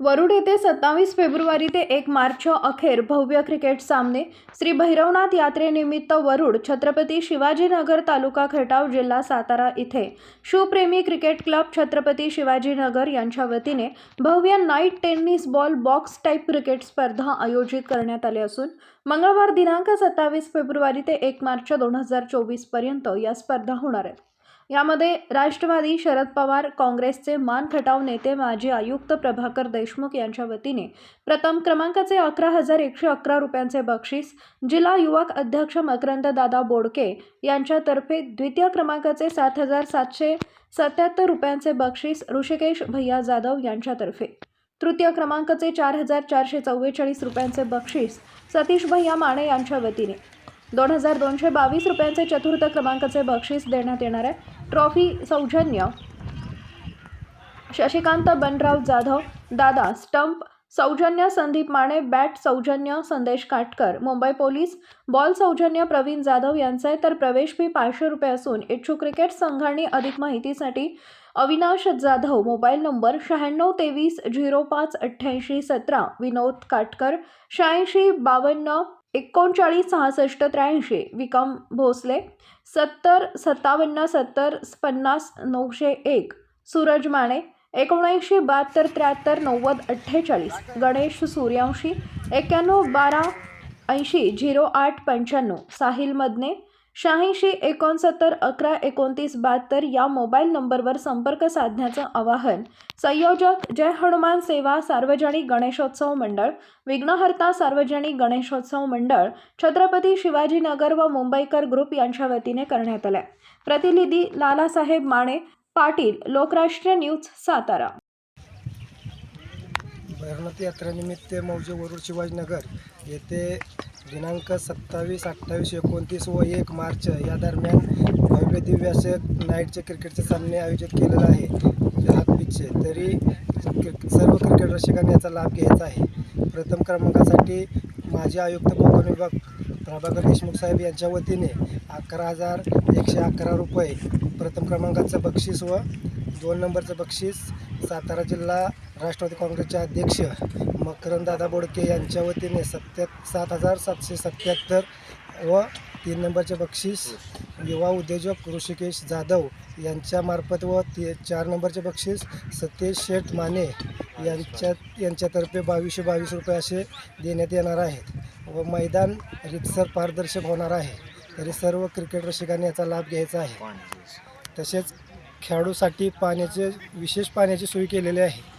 वरुड येथे सत्तावीस फेब्रुवारी ते एक मार्च अखेर भव्य क्रिकेट सामने. श्री भैरवनाथ यात्रेनिमित्त वरुड छत्रपती शिवाजीनगर तालुका खटाव जिल्हा सातारा इथे. शिवप्रेमी क्रिकेट क्लब छत्रपती शिवाजीनगर यांच्या वतीने भव्य night tennis ball box type cricket स्पर्धा आयोजित करण्यात आली असून मंगळवार दिनांक सत्तावीस फेब्रुवारी ते एक मार्च दोन हजार चोवीसपर्यंत या स्पर्धा होणार आहेत. यामध्ये राष्ट्रवादी शरद पवार काँग्रेसचे मान खटाव नेते माजी आयुक्त प्रभाकर देशमुख यांच्या वतीने प्रथम क्रमांकाचे अकरा हजार एकशे अकरा रुपयांचे बक्षीस जिल्हा युवक अध्यक्ष मकरंद दादा बोडके यांच्यातर्फे द्वितीय क्रमांकाचे सात हजार सातशे सत्याहत्तर रुपयांचे बक्षीस ऋषिकेश भैया जाधव यांच्यातर्फे. तृतीय क्रमांकाचे चार हजार चारशे चव्वेचाळीस रुपयांचे बक्षीस सतीश भैया माने यांच्या वतीने. दोन हजार दोनशे बावीस रुपयांचे चतुर्थ क्रमांकाचे बक्षीस देण्यात येणार आहे. ट्रॉफी सौजन्य शशिकांत बनराव जाधव दादा स्टंप सौजन्य संदीप माने बॅट सौजन्य संदेश काटकर मुंबई पोलीस बॉल सौजन्य प्रवीण जाधव यांचे तर प्रवेश फी पाचशे रुपये असून इच्छुक क्रिकेट संघांनी अधिक माहितीसाठी अविनाश जाधव मोबाईल नंबर शहाण्णव तेवीस झिरो पाच अठ्ठ्याऐंशी सतरा विनोद काटकर शहाऐंशी बावन्न एकोणचाळीस सहासष्ट त्र्याऐंशी विकम भोसले सत्तर सत्तावन्न सत्तर पन्नास नऊशे एक सूरज माने एकोणऐंशी बहात्तर त्र्याहत्तर नव्वद अठ्ठेचाळीस गणेश सूर्यवंशी एक्क्याण्णव बारा ऐंशी झिरो आठ पंच्याण्णव साहिल मदने शहाऐंशी एकोणसत्तर अकरा एकोणतीस बहात्तर या मोबाईल नंबरवर संपर्क साधण्याचं आवाहन संयोजक जय हनुमान सेवा सार्वजनिक गणेशोत्सव मंडळ विघ्नहर्ता सार्वजनिक गणेशोत्सव मंडळ छत्रपती शिवाजीनगर व मुंबईकर ग्रुप यांच्या वतीने करण्यात आलाय. प्रतिनिधी लालासाहेब माने पाटील लोकराष्ट्रीय न्यूज सातारा. भैरवनाथ यात्रेनिमित्त मौजे वरुड शिवाजीनगर येथे दिनांक सत्तावीस अठ्ठावीस एकोणतीस व एक मार्च या दरम्यान भव्य दिव्य असे नाईटचे क्रिकेटचे सामने आयोजित केलेले आहे. हात तरी सर्व क्रिकेट रसिकांनी याचा लाभ घ्यायचा आहे. प्रथम क्रमांकासाठी माजी आयुक्त कोकण विभाग प्रभाकर देशमुख साहेब यांच्या वतीने अकरा हजार एकशे अकरा रुपये प्रथम क्रमांकाचं बक्षीस व दोन नंबरचं बक्षीस सातारा जिल्हा राष्ट्रवादी काँग्रेसचे अध्यक्ष मकरंदादा बोडके यांच्या वतीने सत्या सात हजार सातशे सत्याहत्तर व तीन नंबरचे बक्षीस युवा उद्योजक ऋषिकेश जाधव यांच्यामार्फत व ते चार नंबरचे बक्षीस सतीश शेठ माने यांच्या यांच्यातर्फे बावीसशे बावीस रुपये असे देण्यात येणार आहेत व मैदान रितसर पारदर्शक होणार आहे. तरी सर्व क्रिकेट रसिकांनी याचा लाभ घ्यायचा आहे. तसेच खेळाडूसाठी पाण्याचे विशेष पाण्याची सोय केलेली आहे.